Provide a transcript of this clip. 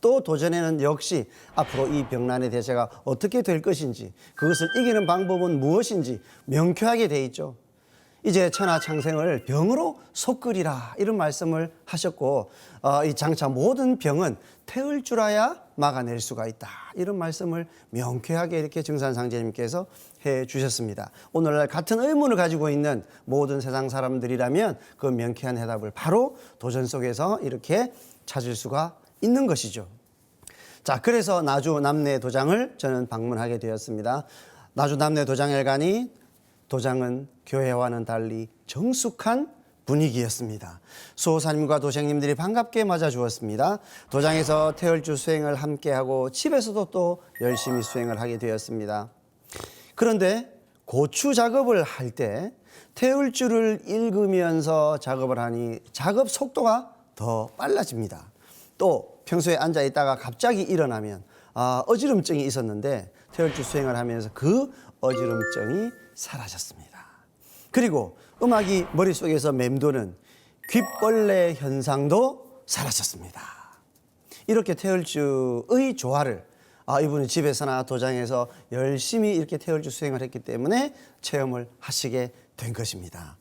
또 도전에는 역시 앞으로 이 병난의 대세가 어떻게 될 것인지 그것을 이기는 방법은 무엇인지 명쾌하게 돼 있죠. 이제 천하창생을 병으로 속끓이라 이런 말씀을 하셨고 어, 이 장차 모든 병은 태울 줄 알아야 막아낼 수가 있다 이런 말씀을 명쾌하게 이렇게 증산상제님께서 해 주셨습니다. 오늘날 같은 의문을 가지고 있는 모든 세상 사람들이라면 그 명쾌한 해답을 바로 도전 속에서 이렇게 찾을 수가 있는 것이죠. 자, 그래서 나주 남내 도장을 저는 방문하게 되었습니다. 나주 남내 도장회관이 도장은 교회와는 달리 정숙한 분위기였습니다. 수호사님과 도생님들이 반갑게 맞아주었습니다. 도장에서 태열주 수행을 함께하고 집에서도 또 열심히 수행을 하게 되었습니다. 그런데 고추 작업을 할 때 태울주를 읽으면서 작업을 하니 작업 속도가 더 빨라집니다. 또 평소에 앉아 있다가 갑자기 일어나면 아, 어지럼증이 있었는데 태울주 수행을 하면서 그 어지럼증이 사라졌습니다. 그리고 음악이 머릿속에서 맴도는 귓벌레 현상도 사라졌습니다. 이렇게 태열주의 조화를 아, 이분은 집에서나 도장에서 열심히 이렇게 태열주 수행을 했기 때문에 체험을 하시게 된 것입니다.